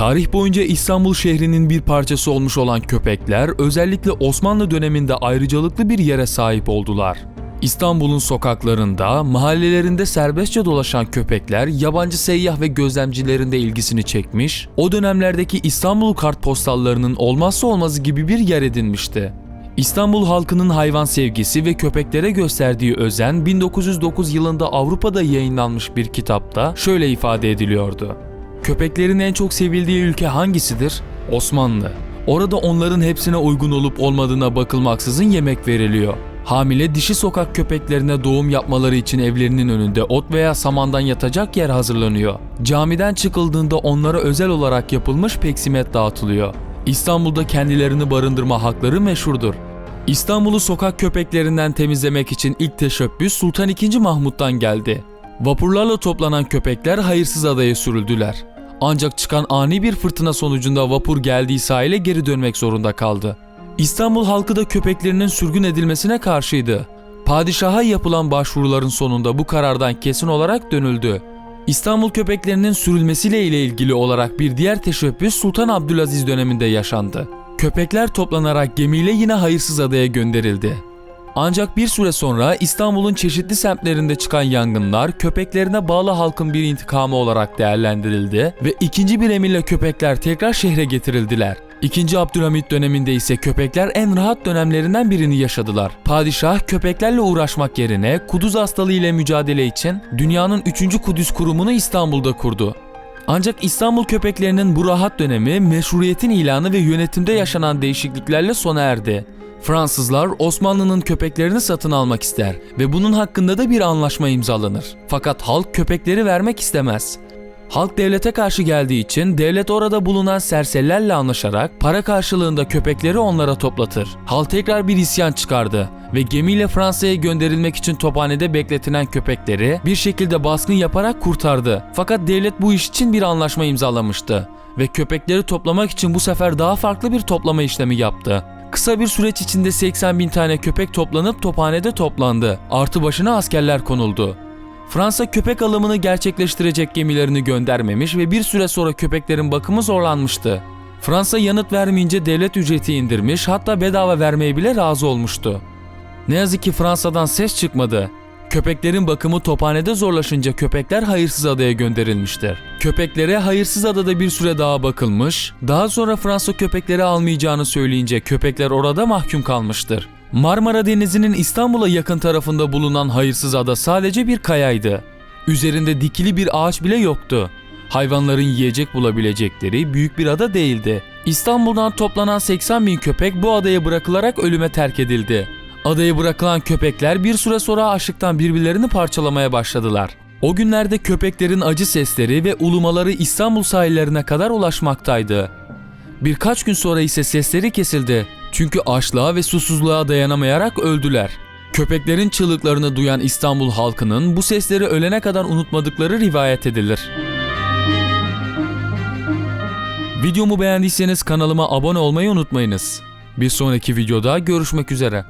Tarih boyunca İstanbul şehrinin bir parçası olmuş olan köpekler özellikle Osmanlı döneminde ayrıcalıklı bir yere sahip oldular. İstanbul'un sokaklarında, mahallelerinde serbestçe dolaşan köpekler yabancı seyyah ve gözlemcilerin de ilgisini çekmiş, o dönemlerdeki İstanbul kartpostallarının olmazsa olmazı gibi bir yer edinmişti. İstanbul halkının hayvan sevgisi ve köpeklere gösterdiği özen 1909 yılında Avrupa'da yayınlanmış bir kitapta şöyle ifade ediliyordu. Köpeklerin en çok sevildiği ülke hangisidir? Osmanlı. Orada onların hepsine uygun olup olmadığına bakılmaksızın yemek veriliyor. Hamile dişi sokak köpeklerine doğum yapmaları için evlerinin önünde ot veya samandan yatacak yer hazırlanıyor. Camiden çıkıldığında onlara özel olarak yapılmış peksimet dağıtılıyor. İstanbul'da kendilerini barındırma hakları meşhurdur. İstanbul'u sokak köpeklerinden temizlemek için ilk teşebbüs Sultan II. Mahmut'tan geldi. Vapurlarla toplanan köpekler hayırsız adaya sürüldüler. Ancak çıkan ani bir fırtına sonucunda vapur geldiği sahile geri dönmek zorunda kaldı. İstanbul halkı da köpeklerinin sürgün edilmesine karşıydı. Padişaha yapılan başvuruların sonunda bu karardan kesin olarak dönüldü. İstanbul köpeklerinin sürülmesiyle ile ilgili olarak bir diğer teşebbüs Sultan Abdülaziz döneminde yaşandı. Köpekler toplanarak gemiyle yine hayırsız adaya gönderildi. Ancak bir süre sonra İstanbul'un çeşitli semtlerinde çıkan yangınlar köpeklerine bağlı halkın bir intikamı olarak değerlendirildi ve ikinci bir emirle köpekler tekrar şehre getirildiler. İkinci Abdülhamit döneminde ise köpekler en rahat dönemlerinden birini yaşadılar. Padişah köpeklerle uğraşmak yerine kuduz hastalığı ile mücadele için dünyanın 3. Kudüs kurumunu İstanbul'da kurdu. Ancak İstanbul köpeklerinin bu rahat dönemi meşruiyetin ilanı ve yönetimde yaşanan değişikliklerle sona erdi. Fransızlar Osmanlı'nın köpeklerini satın almak ister ve bunun hakkında da bir anlaşma imzalanır. Fakat halk köpekleri vermek istemez. Halk devlete karşı geldiği için devlet orada bulunan serserilerle anlaşarak para karşılığında köpekleri onlara toplatır. Halk tekrar bir isyan çıkardı ve gemiyle Fransa'ya gönderilmek için tophanede bekletilen köpekleri bir şekilde baskın yaparak kurtardı. Fakat devlet bu iş için bir anlaşma imzalamıştı ve köpekleri toplamak için bu sefer daha farklı bir toplama işlemi yaptı. Kısa bir süreç içinde 80 bin tane köpek toplanıp tophanede toplandı. Artı başına askerler konuldu. Fransa köpek alımını gerçekleştirecek gemilerini göndermemiş ve bir süre sonra köpeklerin bakımı zorlanmıştı. Fransa yanıt vermeyince devlet ücreti indirmiş hatta bedava vermeye bile razı olmuştu. Ne yazık ki Fransa'dan ses çıkmadı. Köpeklerin bakımı tophanede zorlaşınca köpekler hayırsız adaya gönderilmiştir. Köpeklere hayırsız adada bir süre daha bakılmış, daha sonra Fransa köpekleri almayacağını söyleyince köpekler orada mahkum kalmıştır. Marmara Denizi'nin İstanbul'a yakın tarafında bulunan hayırsız ada sadece bir kayaydı. Üzerinde dikili bir ağaç bile yoktu. Hayvanların yiyecek bulabilecekleri büyük bir ada değildi. İstanbul'dan toplanan 80 bin köpek bu adaya bırakılarak ölüme terk edildi. Adaya bırakılan köpekler bir süre sonra açlıktan birbirlerini parçalamaya başladılar. O günlerde köpeklerin acı sesleri ve ulumaları İstanbul sahillerine kadar ulaşmaktaydı. Birkaç gün sonra ise sesleri kesildi. Çünkü açlığa ve susuzluğa dayanamayarak öldüler. Köpeklerin çığlıklarını duyan İstanbul halkının bu sesleri ölene kadar unutmadıkları rivayet edilir. Videomu beğendiyseniz kanalıma abone olmayı unutmayınız. Bir sonraki videoda görüşmek üzere.